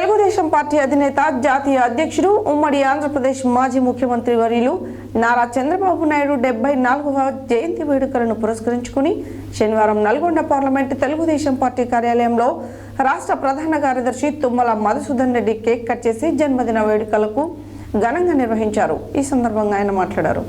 Telugu Desam party అధినేత జాతీయ అధ్యక్షుడు ఉమ్మడి ఆంధ్రప్రదేశ్ మాజీ ముఖ్యమంత్రి వర్యులు నారా చంద్రబాబు నాయుడు డెబ్బై నాలుగవ జయంతి వేడుకలను పురస్కరించుకుని శనివారం నల్గొండ పార్లమెంట్ తెలుగుదేశం పార్టీ కార్యాలయంలో రాష్ట్ర ప్రధాన కార్యదర్శి తుమ్మల మధుసూదన్ రెడ్డి కేక్ కట్ చేసి జన్మదిన వేడుకలకు ఘనంగా నిర్వహించారు. ఈ సందర్భంగా ఆయన మాట్లాడారు.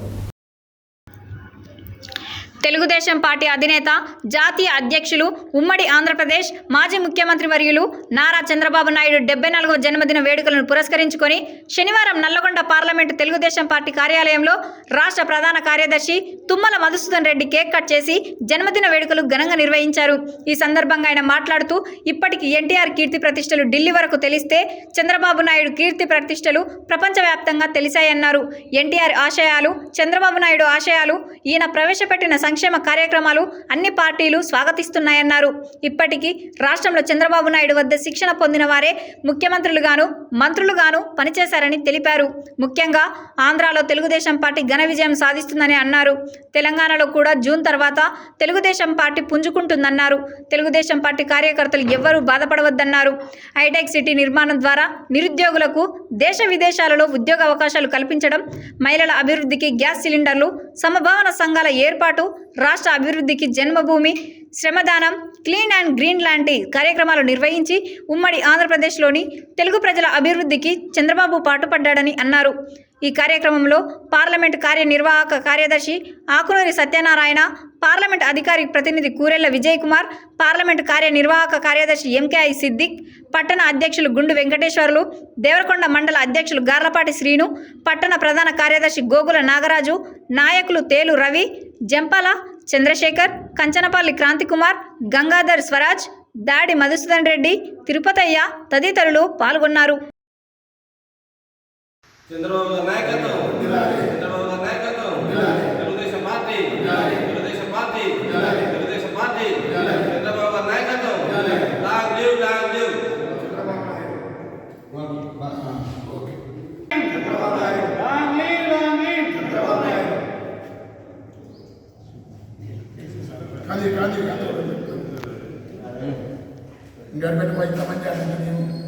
తెలుగుదేశం పార్టీ అధినేత జాతీయ అధ్యక్షులు ఉమ్మడి ఆంధ్రప్రదేశ్ మాజీ ముఖ్యమంత్రి వర్యులు నారా చంద్రబాబు నాయుడు డెబ్బై నాలుగవ జన్మదిన వేడుకలను పురస్కరించుకొని శనివారం నల్లగొండ పార్లమెంటు తెలుగుదేశం పార్టీ కార్యాలయంలో రాష్ట్ర ప్రధాన కార్యదర్శి తుమ్మల మధుసూదన్ రెడ్డి కేక్ కట్ చేసి జన్మదిన వేడుకలు ఘనంగా నిర్వహించారు. ఈ సందర్భంగా ఆయన మాట్లాడుతూ ఇప్పటికి ఎన్టీఆర్ కీర్తి ప్రతిష్టలు ఢిల్లీ వరకు తెలిస్తే చంద్రబాబు నాయుడు కీర్తి ప్రతిష్టలు ప్రపంచవ్యాప్తంగా తెలిసాయన్నారు ఎన్టీఆర్ ఆశయాలు చంద్రబాబు నాయుడు ఆశయాలు ఈయన ప్రవేశపెట్టిన సంక్షేమ కార్యక్రమాలు అన్ని పార్టీలు స్వాగతిస్తున్నాయన్నారు. ఇప్పటికీ రాష్ట్రంలో చంద్రబాబు నాయుడు వద్ద శిక్షణ పొందిన వారే ముఖ్యమంత్రులుగాను మంత్రులుగాను పనిచేశారని తెలిపారు. ముఖ్యంగా ఆంధ్రాలో తెలుగుదేశం పార్టీ ఘన విజయం సాధిస్తుందని అన్నారు. తెలంగాణలో కూడా జూన్ తర్వాత తెలుగుదేశం పార్టీ పుంజుకుంటుందన్నారు. తెలుగుదేశం పార్టీ కార్యకర్తలు ఎవ్వరూ బాధపడవద్దన్నారు. హైటెక్ సిటీ నిర్మాణం ద్వారా నిరుద్యోగులకు దేశ విదేశాలలో ఉద్యోగ అవకాశాలు కల్పించడం మహిళల అభివృద్ధికి గ్యాస్ సిలిండర్లు సమభావన సంఘాల ఏర్పాటు రాష్ట్ర అభివృద్ధికి జన్మభూమి శ్రమదానం క్లీన్ అండ్ గ్రీన్ లాంటి కార్యక్రమాలు నిర్వహించి ఉమ్మడి ఆంధ్రప్రదేశ్లోని తెలుగు ప్రజల అభివృద్ధికి చంద్రబాబు పాటుపడ్డాడని అన్నారు. ఈ కార్యక్రమంలో పార్లమెంట్ కార్యనిర్వాహక కార్యదర్శి ఆకునూరి సత్యనారాయణ పార్లమెంట్ అధికారి ప్రతినిధి కూరెళ్ళ విజయ్ కుమార్ పార్లమెంట్ కార్యనిర్వాహక కార్యదర్శి ఎంకేఐ సిద్దిక్ పట్టణ అధ్యక్షులు గుండు వెంకటేశ్వర్లు దేవరకొండ మండల అధ్యక్షులు గార్లపాటి శ్రీను పట్టణ ప్రధాన కార్యదర్శి గోగుల నాగరాజు నాయకులు తేలు రవి జంపాల చంద్రశేఖర్ కంచనపల్లి క్రాంతికుమార్ గంగాధర్ స్వరాజ్ దాడి మధుసూదన్ రెడ్డి తిరుపతయ్య తదితరులు పాల్గొన్నారు. చంద్రబాబు నాయకత్వం. ganti ganti ganti ganti ganti ganti ganti ganti ganti